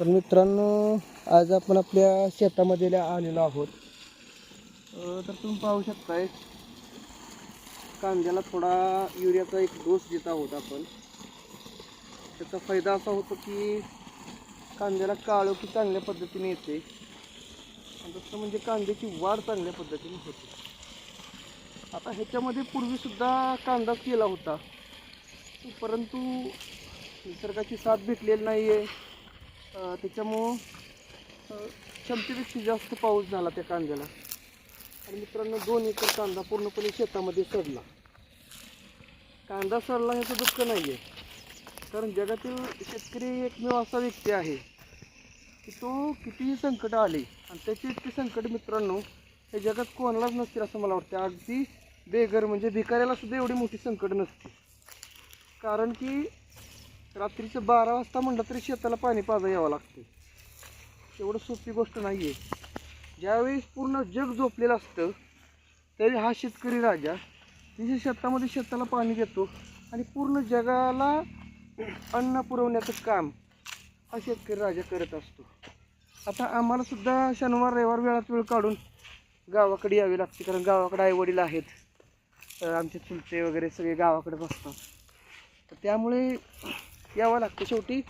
तर मित्रांनो आज आपण आपल्या शेतामध्ये आलेलो आहोत. तर तुम्ही पाहू शकताय कांद्याला थोडा युरियाचा एक डोस देत आहोत आपण. त्याचा फायदा असा होतो की कांद्याला काळोखी चांगल्या पद्धतीने येते. आणि दुसरं म्हणजे कांद्याची वाढ चांगल्या पद्धतीने होते. आता ह्याच्यामध्ये पूर्वीसुद्धा कांदा केला होता. परंतु निसर्गाची साथ भेटलेली नाही आहे त्याच्यामुळं क्षमतेपेक्षा जास्त पाऊस झाला त्या कांद्याला. आणि मित्रांनो दोन एकर कांदा पूर्णपणे शेतामध्ये सडला. कांदा सडला ह्याचं दुःख नाही आहे कारण जगातील शेतकरी एकमेव असा व्यक्ती आहे की तो कितीही संकट आले आणि त्याची इतकी संकट मित्रांनो हे जगात कोणालाच नसतील असं मला वाटतं. अगदी बेघर म्हणजे भिकाऱ्याला सुद्धा एवढी मोठी संकट नसते. कारण की रात्रीचं बारा वाजता म्हणलं तरी शेताला पाणी पाजा यावं लागते. एवढं सोपी गोष्ट नाही आहे ज्यावेळेस पूर्ण जग झोपलेलं असतं तरी हा शेतकरी राजा तिच्या शेतामध्ये शेताला पाणी देतो आणि पूर्ण जगाला अन्न पुरवण्याचं काम हा शेतकरी राजा करत असतो. आता आम्हाला सुद्धा शनिवार रविवार वेळात वेळ काढून गावाकडे यावे लागते कारण गावाकडे आईवडील आहेत. आमचे चुलते वगैरे सगळे गावाकडे बसतात तर त्यामुळे यावं लागतं शेवटी.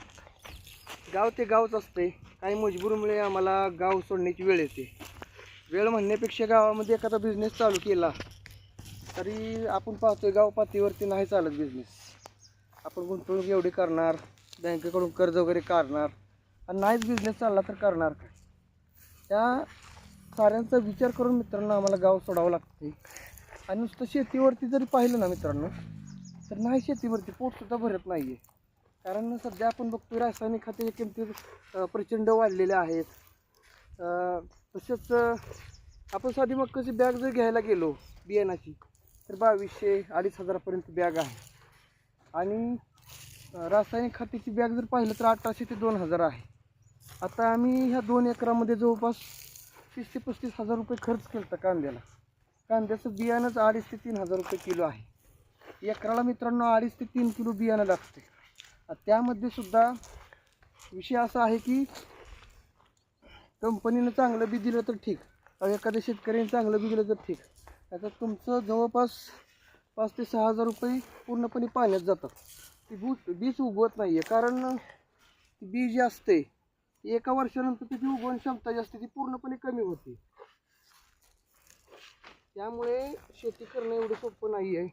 गाव ते गावच असते काही मजबूरमुळे आम्हाला गाव सोडण्याची वेळ येते. वेळ म्हणण्यापेक्षा गावामध्ये एखादा बिझनेस चालू केला तरी आपण पाहतोय गाव पातळीवरती नाही चालत बिझनेस आपण गुंतवणूक एवढी करणार बँकेकडून कर्ज वगैरे काढणार आणि नाहीच बिझनेस चालला तर करणार काय? त्या साऱ्यांचा विचार करून मित्रांनो आम्हाला गाव सोडावं लागते आणि नुसतं शेतीवरती जरी पाहिलं ना मित्रांनो तर नाही शेतीवरती पोटसुद्धा भरत नाही आहे कारण सध्या आपण बघतो रासायनिक खते किमती प्रचंड वाढलेल्या आहेत. तसेच आपण साधी मक्काची बॅग जर घ्यायला गेलो बियाणाची तर बावीसशे अडीच हजारापर्यंत बॅग आहे. आणि रासायनिक खताची बॅग जर पाहिलं तर अठराशे ते दोन हजार आहे. आता आम्ही ह्या दोन एकरामध्ये जवळपास तीस ते पस्तीस हजार रुपये खर्च केला होता कांद्याला. कांद्याचं बियाणंच अडीच ते तीन हजार रुपये किलो आहे. एकराला मित्रांनो अडीच ते तीन किलो बियाणं लागते त्यामध्ये सुद्धा विषय असा आहे की कंपनीनं चांगलं बी दिलं तर ठीक. एखाद्या शेतकऱ्याने चांगलं बी दिलं तर ठीक. आता तुमचं जवळपास पाच ते सहा हजार रुपये पूर्णपणे पाण्यात जातात. ती बू बीज उगवत नाही आहे कारण ती बी जी असते ती एका वर्षानंतर त्याची उगवण क्षमता जी असते ती पूर्णपणे कमी होते. त्यामुळे शेती करणं एवढं सोपं नाही आहे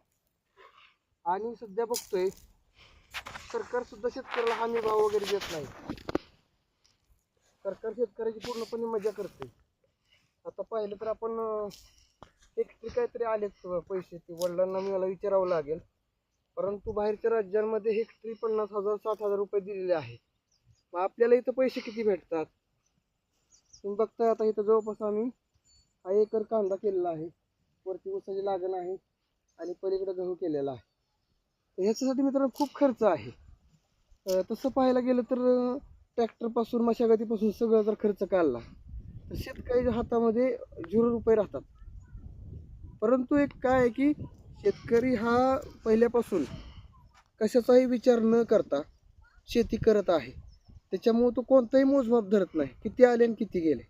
आणि सध्या बघतोय सरकार सुद्धा शेतकऱ्याला हमी भाव वगैरे देत नाही. सरकार शेतकऱ्याची पूर्णपणे मजा करते. आता पाहिलं तर आपण हेक्टरी काहीतरी आलेच पैसे ते वडिलांना मला विचारावं लागेल. परंतु बाहेरच्या राज्यांमध्ये हेक्टरी पन्नास हजार साठ हजार रुपये दिलेले आहे मग आपल्याला इथं पैसे किती भेटतात? तुम्ही बघताय आता इथं जवळपास आम्ही हा एकर कांदा केलेला आहे. वरती ऊसाची लागण आहे आणि पलीकडे गहू केलेला आहे. ह्याच्यासाठी मित्रांनो खूप खर्च आहे. तसं पाहायला गेलं तर ट्रॅक्टरपासून मशागतीपासून सगळं जर खर्च काढला तर शेतकऱ्याच्या हातामध्ये झिरो रुपये राहतात. परंतु एक काय आहे की शेतकरी हा पहिल्यापासून कशाचाही विचार न करता शेती करत आहे. त्याच्यामुळं तो कोणताही मोजमाप धरत नाही किती आले आणि किती गेले.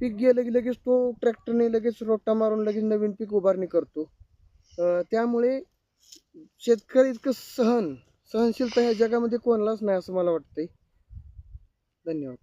पीक गेलं की लगेच तो ट्रॅक्टरने लगेच रोटा मारून लगेच नवीन पीक उभारणी करतो. त्यामुळे शेतकरी इतकं सहन सहनशीलता ह्या जगामध्ये कोणालाच नाही असं मला वाटतंय. धन्यवाद.